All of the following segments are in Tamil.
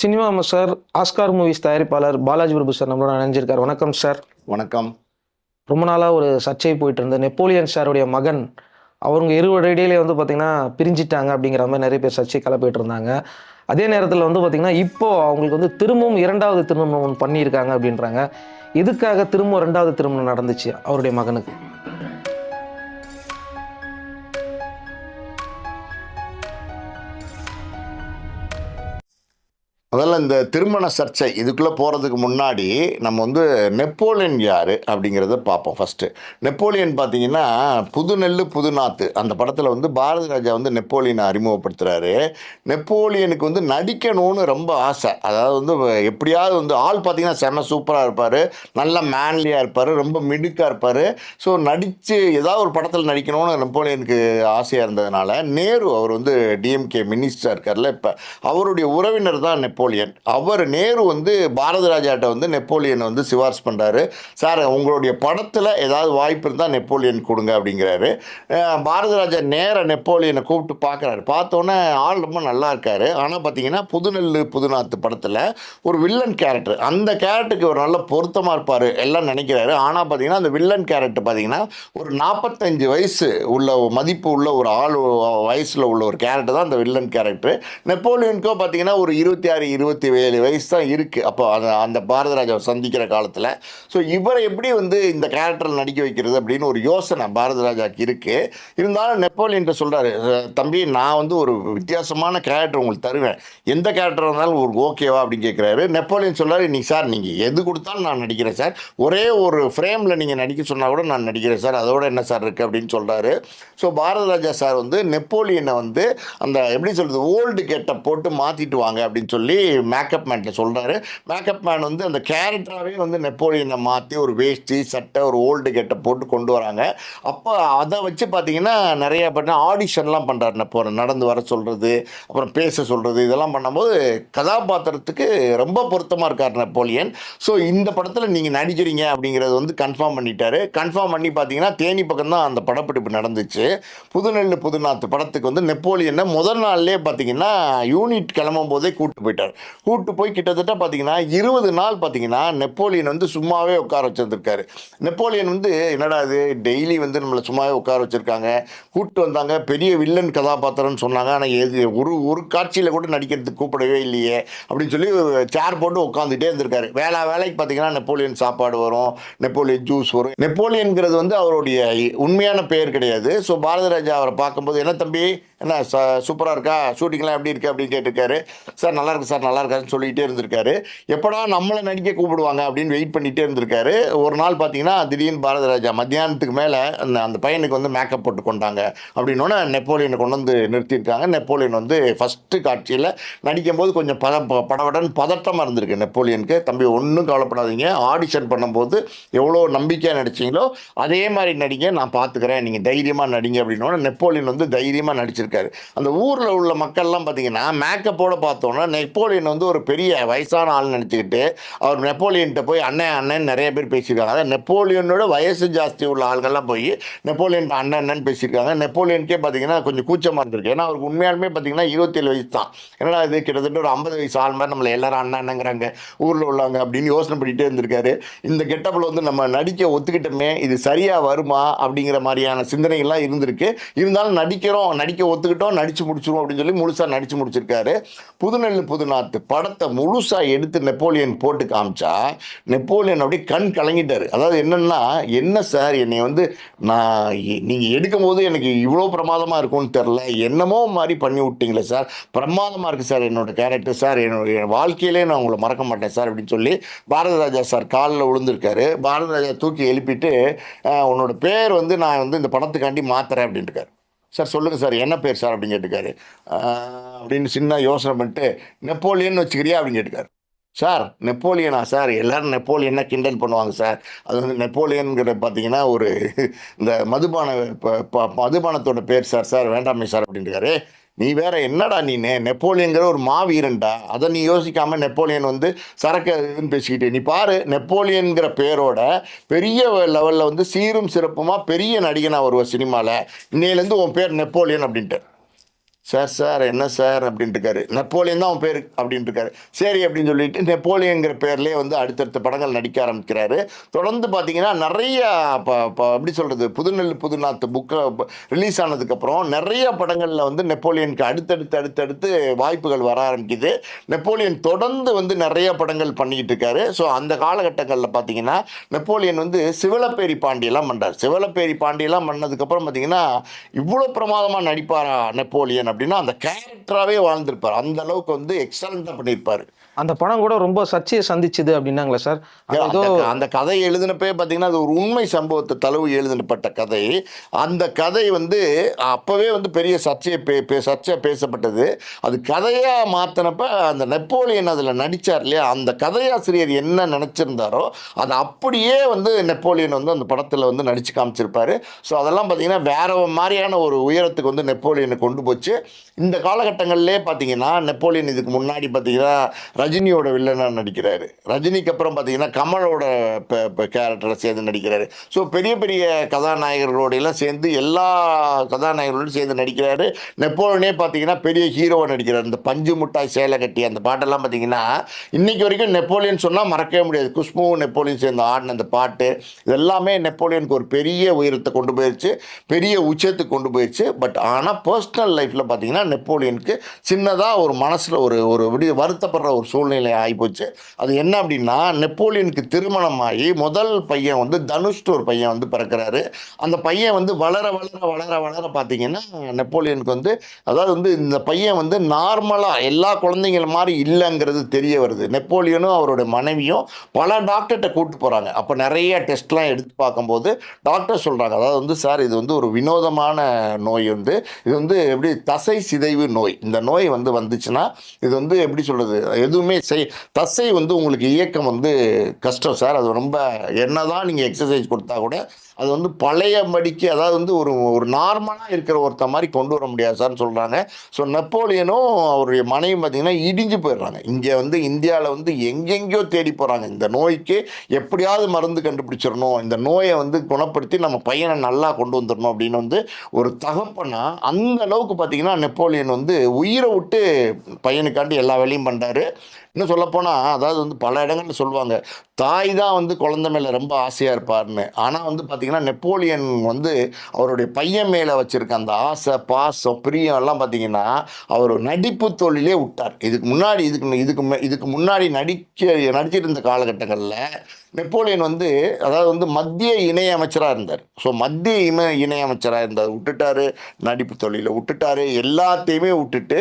சினிமா சார் ஆஸ்கார் மூவிஸ் தயாரிப்பாளர் பாலாஜி பிரபு சார் நம்மளோட நினைஞ்சிருக்கார் வணக்கம் சார் வணக்கம். ரொம்ப நாளாக ஒரு சர்ச்சை போயிட்டு இருந்தது நெப்போலியன் சாருடைய மகன் அவங்க இருவரு இடையிலே வந்து பார்த்திங்கன்னா பிரிஞ்சிட்டாங்க அப்படிங்கிற மாதிரி நிறைய பேர் சர்ச்சை கிளப்பிட்டு இருந்தாங்க. அதே நேரத்தில் வந்து பார்த்திங்கன்னா இப்போ அவங்களுக்கு வந்து திரும்பவும் இரண்டாவது திருமணம் ஒன்று பண்ணியிருக்காங்க அப்படின்றாங்க. எதுக்காக திரும்ப ரெண்டாவது திருமணம் நடந்துச்சு அவருடைய மகனுக்கு? முதல்ல இந்த திருமண சர்ச்சை இதுக்குள்ளே போகிறதுக்கு முன்னாடி நம்ம வந்து நெப்போலியன் யார் அப்படிங்கிறத பார்ப்போம் ஃபஸ்ட்டு நெப்போலியன் பார்த்தீங்கன்னா புது நெல் புது நாத்து. அந்த படத்தில் வந்து பாரதி ராஜா வந்து நெப்போலியனை அறிமுகப்படுத்துகிறாரு நெப்போலியனுக்கு வந்து நடிக்கணும்னு ரொம்ப ஆசை. அதாவது வந்து எப்படியாவது வந்து ஆள் பார்த்தீங்கன்னா செம்ம சூப்பராக இருப்பார் நல்ல மேன்லியாக இருப்பார் ரொம்ப மிடுக்காக இருப்பார். ஸோ நடித்து ஏதாவது ஒரு படத்தில் நடிக்கணும்னு நெப்போலியனுக்கு ஆசையாக இருந்ததுனால நேரு அவர் வந்து டிஎம்கே மினிஸ்டர் இருக்கார்ல இப்போ அவருடைய உறவினர் தான் நெப்போலியன். அவர் நேரு வந்து பாரத ராஜாட்ட வந்து நெப்போலியன் வந்து சிபாரிசு பண்ணுறாரு சார் உங்களுடைய படத்தில் ஏதாவது வாய்ப்பு இருந்தால் நெப்போலியன் கொடுங்க அப்படிங்கிறாரு. பாரத ராஜா நேர நெப்போலியனை கூப்பிட்டு பார்க்குறாரு பார்த்தோன்னே ஆள் ரொம்ப நல்லா இருக்கார். ஆனால் பார்த்தீங்கன்னா புதுநெல்லு புதுநாத்து படத்தில் ஒரு வில்லன் கேரக்டர். அந்த கேரக்டருக்கு ஒரு நல்ல பொருத்தமாக இருப்பார் எல்லாம் நினைக்கிறாரு. ஆனால் பார்த்தீங்கன்னா அந்த வில்லன் கேரக்டர் பார்த்தீங்கன்னா ஒரு நாற்பத்தஞ்சு வயசு உள்ள மதிப்பு உள்ள ஒரு ஆள் வயசில் உள்ள ஒரு கேரக்டர் தான் அந்த வில்லன் கேரக்டர். நெப்போலியனுக்கோ பார்த்தீங்கன்னா ஒரு இருபத்தி ஆறு இருபத்தி ஏழு வயசு தான் இருக்குது அப்போ அந்த அந்த பாரத ராஜாவை சந்திக்கிற காலத்தில். ஸோ இவரை எப்படி வந்து இந்த கேரக்டரில் நடிக்க வைக்கிறது அப்படின்னு ஒரு யோசனை பாரதராஜாக்கு இருக்குது இருந்தாலும் நெப்போலியன்ட்ட சொல்கிறாரு தம்பி நான் வந்து ஒரு வித்தியாசமான கேரக்டர் உங்களுக்கு தருவேன். எந்த கேரக்டர் இருந்தாலும் ஒரு ஓகேவா அப்படின்னு கேட்குறாரு நெப்போலியன் சொல்றாரு நீ சார் நீங்கள் எது கொடுத்தாலும் நான் நடிக்கிறேன் சார் ஒரே ஒரு ஃப்ரேமில் நீங்கள் நடிக்க சொன்னால் கூட நான் நடிக்கிறேன் சார் அதோட என்ன சார் இருக்குது அப்படின்னு சொல்கிறாரு ஸோ பாரத ராஜா சார் வந்து நெப்போலியனை வந்து அந்த எப்படி சொல்கிறது ஓல்டு கேட்டை போட்டு மாற்றிட்டு வாங்க அப்படின்னு சொல்லி மேக்கப் மேன்ட்ட சொல்கிறாரு மேக்கப் மேன் வந்து அந்த கேரக்டராகவே வந்து நெப்போலியனை மாற்றி ஒரு வேஷ்டி சட்டை ஒரு ஓல்டு கெட்டை போட்டு கொண்டு வராங்க. அப்போ அதை வச்சு பார்த்தீங்கன்னா நிறைய பண்ண ஆடிஷன்லாம் பண்ணுறாரு நெப்போலியன் நடந்து வர சொல்கிறது அப்புறம் பேச சொல்கிறது இதெல்லாம் பண்ணும்போது கதாபாத்திரத்துக்கு ரொம்ப பொருத்தமாக இருக்கார் நெப்போலியன் ஸோ இந்த படத்தில் நீங்கள் நடிக்கிறீங்க அப்படிங்கிறது வந்து கன்ஃபார்ம் பண்ணிட்டாரு. கன்ஃபார்ம் பண்ணி பார்த்தீங்கன்னா தேனி பக்கம் தான் அந்த படப்பிடிப்பு நடந்துச்சு. புதுநெல் புதுநாத்து படத்துக்கு வந்து நெப்போலியனை முதல் நாள்லேயே பார்த்தீங்கன்னா யூனிட் கிளம்பும் போதே கூப்பிட்டு போயிட்டார். கூப்பிட்டு போய் கிட்டத்தட்ட பார்த்தீங்கன்னா இருபது நாள் பார்த்தீங்கன்னா நெப்போலியன் வந்து சும்மாவே உட்கார வச்சிருந்திருக்காரு. நெப்போலியன் வந்து என்னடா இது டெய்லி வந்து நம்மளை சும்மாவே உட்கார வச்சிருக்காங்க. கூப்பிட்டு வந்தாங்க பெரிய வில்லன் கதாபாத்திரம்னு சொன்னாங்க. ஆனால் எது ஒரு ஒரு காட்சியில் கூட நடிக்கிறதுக்கு கூப்பிடவே இல்லையே அப்படின்னு சொல்லி சேர் போட்டு உட்காந்துட்டே இருந்திருக்காரு. வேலை வேலைக்கு பார்த்தீங்கன்னா நெப்போலியன் சாப்பாடு வரும் நெப்போலியன் ஜூஸ் வரும். நெப்போலியன்கிறது வந்து அவருடைய உண்மையான பெயர் கிடையாது. ஸோ பாரத ராஜா அவரை பார்க்கும்போது என்ன தம்பி என்ன ச சூப்பராக இருக்கா? ஷூட்டிங்லாம் எப்படி இருக்கு? அப்படின்னு கேட்டிருக்காரு. சார் நல்லா இருக்கு சார். நல்லா இருக்காருன்னு சொல்லிக்கிட்டே இருந்திருக்காரு. எப்படா நம்மளை நடிக்க கூப்பிடுவாங்க அப்படின்னு வெயிட் பண்ணிகிட்டே இருந்திருக்காரு. ஒரு நாள் பார்த்தீங்கன்னா திடீர்னு பாரத ராஜா மத்தியானத்துக்கு மேலே அந்த அந்த பையனுக்கு வந்து மேக்கப் போட்டு கொண்டாங்க. அப்படின்னோடனே நெப்போலியனை கொண்டு வந்து நிறுத்தியிருக்காங்க. நெப்போலியன் வந்து ஃபஸ்ட்டு காட்சியில் நடிக்கும்போது கொஞ்சம் பத ப- பதட்டமாக இருந்திருக்கு நெப்போலியனுக்கு. தம்பி ஒன்றும் கவலைப்படாதீங்க. ஆடிஷன் பண்ணும்போது எவ்வளோ நம்பிக்கையாக நடிச்சிங்களோ அதே மாதிரி நடிங்க நான் பார்த்துக்கிறேன் நீங்கள் தைரியமாக நடிங்க அப்படின்னோடனே நெப்போலியன் வந்து தைரியமாக நடிச்சிருக்காரு. அந்த ஊரில் உள்ள மக்கள்லாம் பார்த்தீங்கன்னா மேக்கப்போட பார்த்தோன்னா நெப்போலியன் வந்து ஒரு பெரிய வயசான ஆள் நினச்சிக்கிட்டு அவர் நெப்போலியன்ட்ட போய் அண்ணன் அண்ணன் நிறைய பேர் பேசியிருக்காங்க. அதாவது நெப்போலியனோட வயசு ஜாஸ்தி உள்ள ஆள்கள்லாம் போய் நெப்போலியன் அண்ணன் அண்ணன் பேசியிருக்காங்க. நெப்போலியனுக்கே பார்த்தீங்கன்னா கொஞ்சம் கூச்சமாக இருந்திருக்கு. ஏன்னா அவருக்கு உண்மையாலுமே பார்த்தீங்கன்னா இருபத்தேழு வயசு தான். என்னடா இது? கிட்டத்தட்ட ஒரு ஐம்பது வயசு ஆள் மாதிரி நம்மளை எல்லாரும் அண்ணன் அண்ணங்கிறாங்க. ஊரில் உள்ளவங்க அப்படின்னு யோசனை பண்ணிகிட்டே இருந்திருக்காரு. இந்த கெட்டப்பில் வந்து நம்ம நடிக்க ஒத்துக்கிட்டோமே இது சரியாக வருமா அப்படிங்கிற மாதிரியான சிந்தனைகள்லாம் இருந்திருக்கு. இருந்தாலும் நடிக்கிறோம் நடிக்க ஒத்துக்கிட்டோம் நடித்து முடிச்சிருவோம் அப்படின்னு சொல்லி முழுசாக நடித்து முடிச்சிருக்காரு. புதுநெல் புதுநெல்லு பார்த்து படத்தை முழுசாக எடுத்து நெப்போலியன் போட்டு காமிச்சா நெப்போலியன் அப்படியே கண் கலங்கிட்டார். அதாவது என்னென்னா என்ன சார் என்னை வந்து நான் நீங்கள் எடுக்கும் போது எனக்கு இவ்வளோ பிரமாதமாக இருக்கும்னு தெரில என்னமோ மாதிரி பண்ணி விட்டீங்களே சார். பிரமாதமாக இருக்குது சார் என்னோட கேரக்டர் சார். என்னோட வாழ்க்கையிலே நான் உங்களை மறக்க மாட்டேன் சார் அப்படின்னு சொல்லி பாரத ராஜா சார் காலில் விழுந்திருக்காரு. பாரத ராஜா தூக்கி எழுப்பிட்டு உன்னோட பேர் வந்து நான் வந்து இந்த படத்துக்காண்டி மாத்துறேன் அப்படின்ட்டு இருக்காரு சார் சொல்லுங்கள் சார் என்ன பேர் சார்? அப்படின்னு கேட்டுக்காரு. அப்படின்னு சின்ன யோசனை பண்ணிட்டு நெப்போலியன் வச்சுக்கிறியா? அப்படின்னு கேட்டுக்காரு. சார் நெப்போலியனா? சார் எல்லோரும் நெப்போலியனா கிண்டல் பண்ணுவாங்க சார். அது வந்து நெப்போலியன்கிற பார்த்தீங்கன்னா ஒரு இந்த மதுபான இப்போ மதுபானத்தோட பேர் சார் சார் வேண்டாமே சார் அப்படின்ட்டுக்காரு நீ வேற என்னடா நீ நெப்போலியன்கிற ஒரு மாவீரன்டா? அதை நீ யோசிக்காம நெப்போலியன் வந்து சரக்கு இதுன்னு பேசிக்கிட்டே நீ பாரு நெப்போலியன்கிற பேரோட பெரிய லெவலில் வந்து சீரும் சிறப்புமா பெரிய நடிகனா வருவ சினிமாவில் இன்னையிலேருந்து உன் பேர் நெப்போலியன் அப்படின்ட்டு. சார் சார் என்ன சார்? அப்படின்ட்டு இருக்காரு நெப்போலியன் தான் அவன் பேர்? அப்படின்ட்டு இருக்காரு சரி அப்படின்னு சொல்லிட்டு நெப்போலியங்கிற பேர்லேயே வந்து அடுத்தடுத்த படங்கள் நடிக்க ஆரம்பிக்கிறாரு. தொடர்ந்து பார்த்தீங்கன்னா நிறைய இப்போ எப்படி சொல்கிறது புதுநெல் புதுநாத்து புக்கை ரிலீஸ் ஆனதுக்கப்புறம் நிறைய படங்களில் வந்து நெப்போலியனுக்கு அடுத்தடுத்து அடுத்தடுத்து வாய்ப்புகள் வர ஆரம்பிக்குது. நெப்போலியன் தொடர்ந்து வந்து நிறைய படங்கள் பண்ணிக்கிட்டு இருக்காரு ஸோ அந்த காலகட்டங்களில் பார்த்தீங்கன்னா நெப்போலியன் வந்து சிவலப்பேரி பாண்டியெல்லாம் பண்ணுறார் சிவலப்பேரி பாண்டியெல்லாம் பண்ணதுக்கப்புறம் பார்த்தீங்கன்னா இவ்வளோ பிரமாதமாக நடிப்பாரா நெப்போலியன் அப்படின்னா அந்த கேரக்டராகவே வாழ்ந்திருப்பார். அந்த அளவுக்கு வந்து எக்ஸலண்ட்டாக பண்ணியிருப்பார். அந்த படம் கூட ரொம்ப சர்ச்சையை சந்திச்சுது அப்படின்னாங்களே சார். ஏதோ அந்த கதை எழுதினப்பே பார்த்தீங்கன்னா அது ஒரு உண்மை சம்பவத்தை தழுவு எழுதினப்பட்ட கதை. அந்த கதை வந்து அப்போவே வந்து பெரிய சர்ச்சையை பே பே சர்ச்சை பேசப்பட்டது. அது கதையாக மாற்றினப்ப அந்த நெப்போலியன் அதில் நடித்தார் இல்லையா? அந்த கதையாசிரியர் என்ன நினச்சிருந்தாரோ அதை அப்படியே வந்து நெப்போலியன் வந்து அந்த படத்தில் வந்து நடித்து காமிச்சிருப்பாரு. ஸோ அதெல்லாம் பார்த்தீங்கன்னா வேற மாதிரியான ஒரு உயரத்துக்கு வந்து நெப்போலியனை கொண்டு போச்சு. இந்த காலகட்டங்களிலே பார்த்தீங்கன்னா நெப்போலியன் இதுக்கு முன்னாடி பார்த்தீங்கன்னா ரஜினியோட வில்லனாக நடிக்கிறாரு. ரஜினிக்கு அப்புறம் பார்த்தீங்கன்னா கமலோட கேரக்டரை சேர்ந்து நடிக்கிறாரு. ஸோ பெரிய பெரிய கதாநாயகர்களோடையெல்லாம் சேர்ந்து எல்லா கதாநாயகர்களோடும் சேர்ந்து நடிக்கிறாரு. நெப்போலியனே பார்த்தீங்கன்னா பெரிய ஹீரோவை நடிக்கிறார். இந்த பஞ்சு முட்டாய் சேலை கட்டி அந்த பாட்டெல்லாம் பார்த்தீங்கன்னா இன்னைக்கு வரைக்கும் நெப்போலியன் சொன்னால் மறக்கவே முடியாது. குஷ்புவும் நெப்போலியன் சேர்ந்து ஆடின அந்த பாட்டு இதெல்லாமே நெப்போலியனுக்கு ஒரு பெரிய உயரத்தை கொண்டு போயிடுச்சு பெரிய உச்சத்துக்கு கொண்டு போயிடுச்சு பட் ஆனால் பர்சனல் லைஃப்பில் பார்த்தீங்கன்னா நெப்போலியனுக்கு சின்னதாக ஒரு மனசில் ஒரு ஒரு இப்படி வருத்தப்படுற ஒரு சூழ்நிலை ஆகிப்போச்சு. அது என்ன அப்படின்னா நெப்போலியனுக்கு திருமணமாகி முதல் பையன் வந்து தனுஷ்டு ஒரு பையன் வந்து பிறக்கிறாரு. அந்த பையன் வந்து வளர வளர வளர வளர பார்த்தீங்கன்னா நெப்போலியனுக்கு வந்து அதாவது வந்து இந்த பையன் வந்து நார்மலாக எல்லா குழந்தைங்கள மாதிரி இல்லைங்கிறது தெரிய வருது. நெப்போலியனும் அவரோட மனைவியும் பல டாக்டர்கிட்ட கூப்பிட்டு போகிறாங்க அப்போ நிறைய டெஸ்ட்லாம் எடுத்து பார்க்கும்போது டாக்டர் சொல்கிறாங்க அதாவது வந்து சார் இது வந்து ஒரு வினோதமான நோய் வந்து இது வந்து எப்படி தசை சிதைவு நோய். இந்த நோய் வந்து வந்துச்சுன்னா இது வந்து எப்படி சொல்கிறது எதுவுமே செய் தசை வந்து உங்களுக்கு இயக்கம் வந்து கஷ்டம் சார். அது ரொம்ப என்னதான் நீங்கள் எக்ஸசைஸ் கொடுத்தா கூட அது வந்து பழைய மடிக்கு அதாவது வந்து ஒரு ஒரு நார்மலாக இருக்கிற ஒருத்த மாதிரி கொண்டு வர முடியாது சார்னு சொல்கிறாங்க ஸோ நெப்போலியனும் அவருடைய மனைவியும் பார்த்தீங்கன்னா இடிஞ்சு போயிடுறாங்க. இங்கே வந்து இந்தியாவில் வந்து எங்கெங்கேயோ தேடி போகிறாங்க இந்த நோய்க்கு எப்படியாவது மருந்து கண்டுபிடிச்சிடணும். இந்த நோயை வந்து குணப்படுத்தி நம்ம பையனை நல்லா கொண்டு வந்துடணும் அப்படின்னு வந்து ஒரு தகப்பனா அந்த அளவுக்கு பார்த்தீங்கன்னா நெப்போலியன் வந்து உயிரை விட்டு பையனுக்காண்டி எல்லா வேலையும் பண்ணுறாரு இன்னும் சொல்லப்போனால் அதாவது வந்து பல இடங்கள்னு சொல்லுவாங்க தாய் தான் வந்து குழந்தை மேலே ரொம்ப ஆசையாக இருப்பார்னு. ஆனால் வந்து பார்த்திங்கன்னா நெப்போலியன் வந்து அவருடைய பையன் மேலே வச்சுருக்க அந்த ஆசை பாசம் பிரியம் எல்லாம் பார்த்தீங்கன்னா அவர் நடிப்பு தொழிலே விட்டார். இதுக்கு முன்னாடி இதுக்கு இதுக்கு மே- இதுக்கு முன்னாடி நடிக்க நடிச்சிட்டு இருந்த காலகட்டங்களில் நெப்போலியன் வந்து அதாவது வந்து மத்திய இணையமைச்சராக இருந்தார். ஸோ மத்திய இம இணையமைச்சராக இருந்தார். விட்டுட்டாரு. நடிப்பு தொழிலை விட்டுட்டாரு. எல்லாத்தையுமே விட்டுட்டு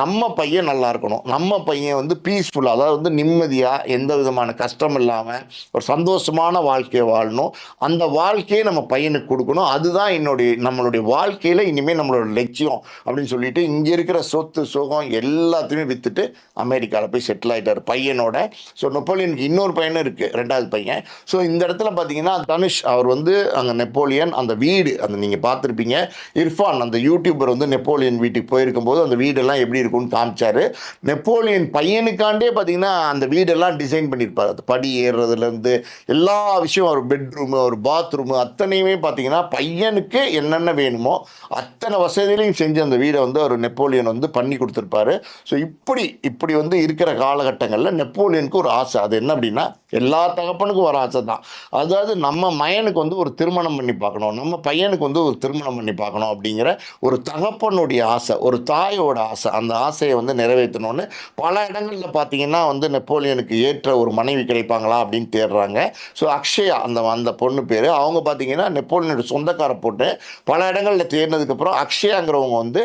நம்ம பையன் நல்லா இருக்கணும். நம்ம பையன் வந்து பீஸ்ஃபுல்லாக அதாவது வந்து நிம்மதியாக எந்த விதமான கஷ்டம் இல்லாமல் ஒரு சந்தோஷமான வாழ்க்கையை வாழணும். அந்த வாழ்க்கையை நம்ம பையனுக்கு கொடுக்கணும். அதுதான் என்னுடைய நம்மளுடைய வாழ்க்கையில் இனிமேல் நம்மளோட லட்சியம் அப்படின்னு சொல்லிட்டு இங்கே இருக்கிற சொத்து சுகம் எல்லாத்தையுமே விற்றுட்டு அமெரிக்காவில் போய் செட்டில் ஆயிட்டார் பையனோட. ஸோ நெப்போலியனுக்கு இன்னொரு பையனும் இருக்குது ரெண்டாவது பையன். ஸோ இந்த இடத்துல பார்த்தீங்கன்னா தனுஷ் அவர் வந்து அங்கே நெப்போலியன் அந்த வீடு அந்த நீங்கள் பார்த்துருப்பீங்க இர்ஃபான் அந்த யூடியூபர் வந்து நெப்போலியன் வீட்டுக்கு போயிருக்கும்போது அந்த வீடெல்லாம் எப்படி இருக்கும்னு காமிச்சாரு. நெப்போலியன் பையனுக்காண்டே பார்த்தீங்கன்னா அந்த வீடெல்லாம் டிசைன் பண்ணியிருப்பார் அது படி ஏறுறதுலேருந்து எல்லா விஷயம் ஒரு பெட்ரூமு ஒரு பாத்ரூமு அத்தனையுமே பார்த்தீங்கன்னா பையனுக்கு என்னென்ன வேணுமோ அத்தனை வசதிகளையும் செஞ்சு அந்த வீடை வந்து அவர் நெப்போலியன் வந்து பண்ணி கொடுத்துருப்பாரு. ஸோ இப்படி இப்படி வந்து இருக்கிற காலகட்டங்களில் நெப்போலியனுக்கு ஒரு ஆசை. அது என்ன அப்படின்னா எல்லா தகப்பனுக்கும் ஒரு ஆசை தான். அதாவது நம்ம மயனுக்கு வந்து ஒரு திருமணம் பண்ணி பார்க்கணும். நம்ம பையனுக்கு வந்து ஒரு திருமணம் பண்ணி பார்க்கணும் அப்படிங்கிற ஒரு தகப்பனுடைய ஆசை ஒரு தாயோட ஆசை. அந்த ஆசையை வந்து நிறைவேற்றணும்னு பல இடங்களில் பார்த்தீங்கன்னா வந்து நெப்போலியனுக்கு ஏற்ற ஒரு மனைவி கிடைப்பாங்களா அப்படின்னு தேடுறாங்க. ஸோ அக்ஷயா அந்த அந்த பொண்ணு பேர். அவங்க பார்த்தீங்கன்னா நெப்போலியனோட சொந்தக்கார போட்டு பல இடங்களில் தேடினதுக்கப்புறம் அக்ஷயாங்கிறவங்க வந்து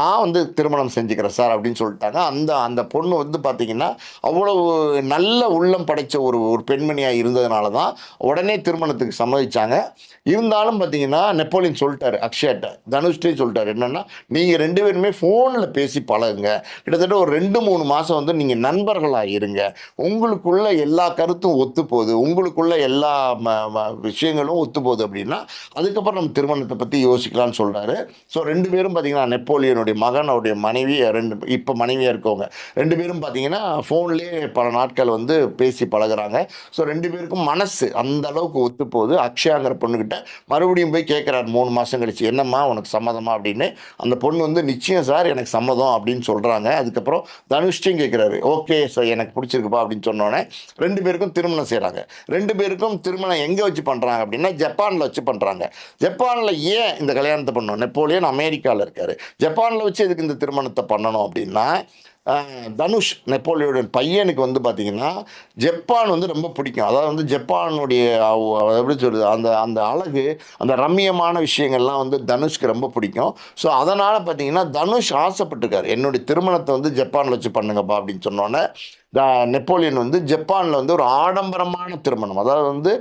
நான் வந்து திருமணம் செஞ்சுக்கிறேன் சார் அப்படின்னு சொல்லிட்டாங்க. அந்த அந்த பொண்ணு வந்து பார்த்தீங்கன்னா அவ்வளவு நல்ல உள்ளம் படைச்ச ஒரு ஒரு பெண்மணி பெண்மணியாக இருந்ததுனால தான் உடனே திருமணத்துக்கு சம்மதிச்சாங்க. இருந்தாலும் பார்த்தீங்கன்னா நெப்போலியன் சொல்லிட்டாரு அக்ஷயாட்ட தனுஷ்டே சொல்லிட்டாரு. என்னன்னா நீங்கள் ரெண்டு பேருமே ஃபோனில் பேசி பழகுங்க. கிட்டத்தட்ட ஒரு ரெண்டு மூணு மாதம் வந்து நீங்கள் நண்பர்களாக இருங்க. உங்களுக்குள்ள எல்லா கருத்தும் ஒத்து போகுது உங்களுக்குள்ள எல்லா விஷயங்களும் ஒத்து போகுது அப்படின்னா அதுக்கப்புறம் நம்ம திருமணத்தை பற்றி யோசிக்கலாம்னு சொல்கிறாரு ஸோ ரெண்டு பேரும் பார்த்தீங்கன்னா நெப்போலியனுடைய மகன் அவருடைய மனைவி ரெண்டு இப்போ மனைவியாக இருக்கவங்க. ரெண்டு பேரும் பார்த்தீங்கன்னா ஃபோன்லேயே பல நாட்கள் வந்து பேசி பழகுறாங்க. ஸோ ரெண்டு பேருக்கும் மனசு அந்த அளவுக்கு ஒத்து போகுது அக்ஷயாங்கிற பொண்ணுக்கிட்ட மறுபடியும் போய் கேட்குறாரு மூணு மாதம் கழிச்சு. என்னம்மா உனக்கு சம்மதமா? அப்படின்னு. அந்த பொண்ணு வந்து நிச்சயம் சார் எனக்கு சம்மதம் அப்படின்னு சொல்கிறாங்க அதுக்கப்புறம் தனுஷ்டியும் கேட்குறாரு ஓகே சார் எனக்கு பிடிச்சிருக்குப்பா அப்படின்னு சொன்னோடனே ரெண்டு பேருக்கும் திருமணம் செய்கிறாங்க ரெண்டு பேருக்கும் திருமணம் எங்கே வச்சு பண்ணுறாங்க அப்படின்னா ஜப்பானில் வச்சு பண்ணுறாங்க ஜப்பானில் ஏன் இந்த கல்யாணத்தை பண்ணணும்? நெப்போலியன் அமெரிக்காவில் இருக்கார். ஜப்பானில் வச்சு எதுக்கு இந்த திருமணத்தை பண்ணணும் அப்படின்னா தனுஷ் நெப்போலியோட பையனுக்கு வந்து பார்த்தீங்கன்னா ஜப்பான் வந்து ரொம்ப பிடிக்கும். அதாவது வந்து ஜப்பானுடைய எப்படி சொல்கிறது அந்த அந்த அழகு அந்த ரம்மியமான விஷயங்கள்லாம் வந்து தனுஷ்க்கு ரொம்ப பிடிக்கும். ஸோ அதனால் பார்த்தீங்கன்னா தனுஷ் ஆசைப்பட்டிருக்காரு. என்னுடைய திருமணத்தை வந்து ஜப்பானில் வச்சு பண்ணுங்கப்பா அப்படின்னு சொன்னோன்னே நெப்போலியன் வந்து ஜப்பானில் வந்து ஒரு ஆடம்பரமான திருமணம். அதாவது வந்து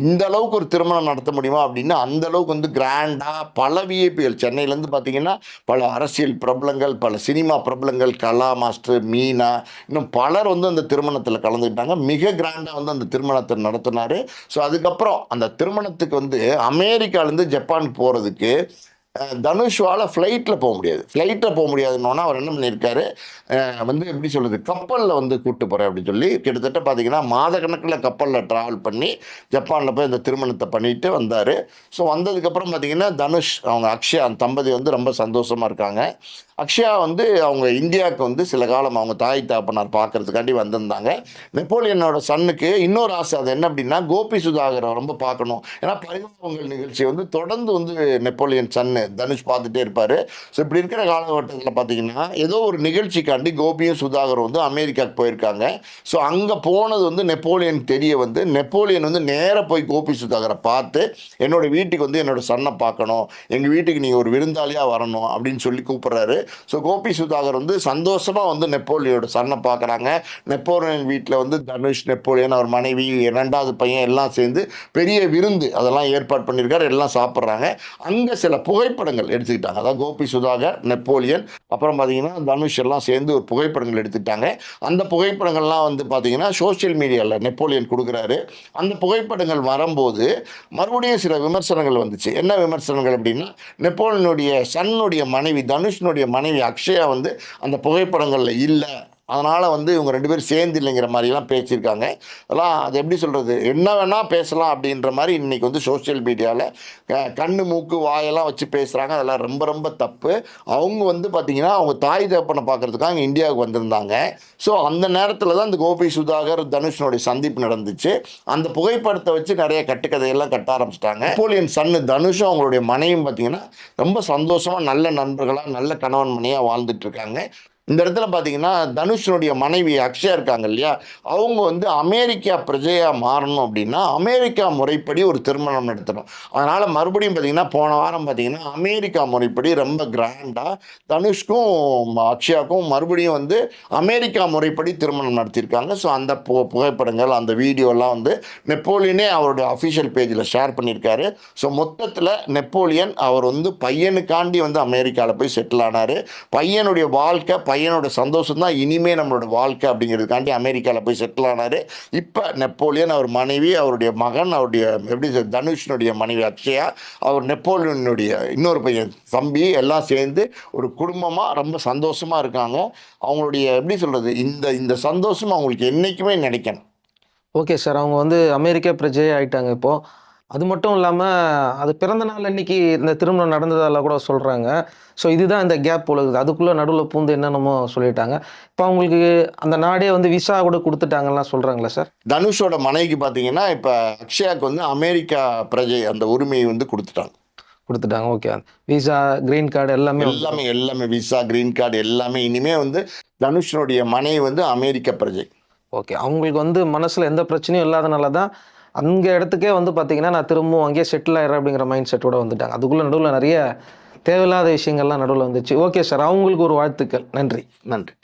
இந்த அளவுக்கு ஒரு திருமணம் நடத்த முடியுமா அப்படின்னா அந்த அளவுக்கு வந்து கிராண்டாக பல விஐபிகள் சென்னையிலேருந்து பார்த்தீங்கன்னா பல அரசியல் பிரபலங்கள் பல சினிமா பிரபலங்கள் கலா மாஸ்டர் மீனா இன்னும் பலர் வந்து அந்த திருமணத்தில் கலந்துக்கிட்டாங்க. மிக கிராண்டாக வந்து அந்த திருமணத்தை நடத்தினார். ஸோ அதுக்கப்புறம் அந்த திருமணத்துக்கு வந்து அமெரிக்காலேருந்து ஜப்பான் போகிறதுக்கு தனுஷ்வால் ஃப்ளைட்டில் போக முடியாது. ஃப்ளைட்டில் போக முடியாதுன்னொன்னா அவர் என்ன பண்ணியிருக்காரு? வந்து எப்படி சொல்கிறது கப்பலில் வந்து கூப்பிட்டு போகிறேன் அப்படின்னு சொல்லி கிட்டத்தட்ட பார்த்தீங்கன்னா மாதக்கணக்கில் கப்பலில் ட்ராவல் பண்ணி ஜப்பானில் போய் இந்த திருமணத்தை பண்ணிட்டு வந்தார். ஸோ வந்ததுக்கப்புறம் பார்த்தீங்கன்னா தனுஷ் அவங்க அக்ஷயா அந்த தம்பதி வந்து ரொம்ப சந்தோஷமாக இருக்காங்க. அக்ஷயா வந்து அவங்க இந்தியாவுக்கு வந்து சில காலம் அவங்க தாய் தாப்பனார் பார்க்கறதுக்காண்டி வந்திருந்தாங்க. நெப்போலியனோட சன்னுக்கு இன்னொரு ஆசை அது என்ன அப்படின்னா கோபி சுதாகரை ரொம்ப பார்க்கணும். ஏன்னா பரிமாணங்கள் நிகழ்ச்சி வந்து தொடர்ந்து வந்து நெப்போலியன் சன்னு தனுஷ் பார்த்துட்டே இருப்பார். ஸோ இப்படி இருக்கிற காலகட்டத்தில் பார்த்தீங்கன்னா ஏதோ ஒரு நிகழ்ச்சிக்காண்டி கோபியும் சுதாகர் வந்து அமெரிக்காவுக்கு போயிருக்காங்க. ஸோ அங்கே போனது வந்து நெப்போலியன் தெரிய வந்து நெப்போலியன் வந்து நேராக போய் கோபி சுதாகரை பார்த்து என்னோட வீட்டுக்கு வந்து என்னோடய சன்னை பார்க்கணும். எங்கள் வீட்டுக்கு நீங்கள் ஒரு விருந்தாளியாக வரணும். அப்படின்னு சொல்லி கூப்பிட்றாரு. ஸோ கோபி சுதாகர் வந்து சந்தோஷமாக வந்து நெப்போலியோட சன்னை பார்க்குறாங்க. நெப்போலியன் வீட்டில் வந்து தனுஷ் நெப்போலியன் அவர் மனைவி ரெண்டாவது பையன் எல்லாம் சேர்ந்து பெரிய விருந்து அதெல்லாம் ஏற்பாடு பண்ணியிருக்காரு. எல்லாம் சாப்பிட்றாங்க. அங்கே சில புகைப்படங்கள் எடுத்துக்கிட்டாங்க. அதாவது கோபி சுதாகர் நெப்போலியன் அப்புறம் பார்த்தீங்கன்னா தனுஷ் எல்லாம் சேர்ந்து ஒரு புகைப்படங்கள் எடுத்துக்கிட்டாங்க. அந்த புகைப்படங்கள்லாம் வந்து பார்த்தீங்கன்னா சோஷியல் மீடியாவில் நெப்போலியன் கொடுக்குறாரு. அந்த புகைப்படங்கள் வரும்போது மறுபடியும் சில விமர்சனங்கள் வந்துச்சு. என்ன விமர்சனங்கள் அப்படின்னா நெப்போலியனுடைய சன்னுடைய மனைவி தனுஷனுடைய மனைவி அக்ஷயா வந்து அந்த புகைப்படங்களில் இல்லை. அதனால் வந்து இவங்க ரெண்டு பேரும் சேர்ந்து இல்லைங்கிற மாதிரிலாம் பேசியிருக்காங்க. அதெல்லாம் அது எப்படி சொல்கிறது என்ன வேணால் பேசலாம் அப்படின்ற மாதிரி இன்றைக்கி வந்து சோஷியல் மீடியாவில் கண்ணு மூக்கு வாயெல்லாம் வச்சு பேசுகிறாங்க அதெல்லாம் ரொம்ப ரொம்ப தப்பு. அவங்க வந்து பார்த்திங்கன்னா அவங்க தாய் தகப்பனை பார்க்குறதுக்காக இந்தியாவுக்கு வந்திருந்தாங்க. ஸோ அந்த நேரத்தில் தான் இந்த கோபி சுதாகர் தனுஷனுடைய சந்திப்பு நடந்துச்சு. அந்த புகைப்படத்தை வச்சு நிறைய கட்டுக்கதையெல்லாம் கட்ட ஆரம்பிச்சிட்டாங்க. நெப்போலியன் சன்னு தனுஷும் அவங்களுடைய மனைவியும் பார்த்திங்கன்னா ரொம்ப சந்தோஷமாக நல்ல நண்பர்களாக நல்ல கணவன் மனையாக வாழ்ந்துட்டு இருக்காங்க. இந்த இடத்துல பார்த்தீங்கன்னா தனுஷனுடைய மனைவி அக்ஷயா இருக்காங்க இல்லையா? அவங்க வந்து அமெரிக்கா பிரஜையாக மாறணும் அப்படின்னா அமெரிக்கா முறைப்படி ஒரு திருமணம் நடத்தணும். அதனால் மறுபடியும் பார்த்தீங்கன்னா போன வாரம் பார்த்தீங்கன்னா அமெரிக்கா முறைப்படி ரொம்ப கிராண்டாக தனுஷ்க்கும் அக்ஷயாவுக்கும் மறுபடியும் வந்து அமெரிக்கா முறைப்படி திருமணம் நடத்தியிருக்காங்க. ஸோ அந்த பு புகைப்படங்கள் அந்த வீடியோலாம் வந்து நெப்போலியனே அவருடைய அஃபிஷியல் பேஜில் ஷேர் பண்ணியிருக்காரு. ஸோ மொத்தத்தில் நெப்போலியன் அவர் வந்து பையனுக்காண்டி வந்து அமெரிக்காவில் போய் செட்டில் ஆனார். பையனுடைய வாழ்க்கை பையனோட சந்தோஷம் தான் இனிமே நம்மளோட வாழ்க்கை அப்படிங்கிறதுக்காண்டி அமெரிக்காவில் போய் செட்டில் ஆனார். இப்போ நெப்போலியன் அவர் மனைவி அவருடைய மகன் அவருடைய எப்படி தனுஷனுடைய மனைவி அக்ஷயா அவர் நெப்போலியனுடைய இன்னொரு பையன் தம்பி எல்லாம் சேர்ந்து ஒரு குடும்பமாக ரொம்ப சந்தோஷமாக இருக்காங்க. அவங்களுடைய எப்படி சொல்கிறது இந்த இந்த சந்தோஷம் அவங்களுக்கு என்றைக்குமே நினைக்கணும். ஓகே சார் அவங்க வந்து அமெரிக்க பிரஜையே ஆகிட்டாங்க இப்போது அது மட்டும் இல்லாமல் அது பிறந்த நாள் அன்னைக்கு இந்த திருமணம் நடந்ததெல்லாம் கூட சொல்கிறாங்க ஸோ இதுதான் இந்த கேப் உலகுது அதுக்குள்ளே நடுவில் பூந்து என்னென்னமோ சொல்லிட்டாங்க. இப்போ அவங்களுக்கு அந்த நாடே வந்து விசா கூட கொடுத்துட்டாங்கலாம் சொல்கிறாங்களா சார் தனுஷோட மனைவிக்கு பார்த்தீங்கன்னா இப்போ அக்ஷயாவுக்கு வந்து அமெரிக்கா பிரஜை அந்த உரிமையை வந்து கொடுத்துட்டாங்க. கொடுத்துட்டாங்க. ஓகே விசா கிரீன் கார்டு எல்லாமே எல்லாமே எல்லாமே விசா கிரீன் கார்டு எல்லாமே. இனிமே வந்து தனுஷனுடைய மனைவி வந்து அமெரிக்க பிரஜை. ஓகே அவங்களுக்கு வந்து மனசில் எந்த பிரச்சனையும் இல்லாதனால தான் அங்கே இடத்துக்கே வந்து பார்த்தீங்கன்னா நான் திரும்பவும் அங்கேயே செட்டில் ஆயிடுறேன் அப்படிங்கிற மைண்ட் செட்டோட வந்துட்டாங்க. அதுக்குள்ளே நடுவில் நிறைய தேவையில்லாத விஷயங்கள்லாம் நடுவில் வந்துச்சு. ஓகே சார் அவங்களுக்கு ஒரு வாழ்த்துக்கள். நன்றி. நன்றி.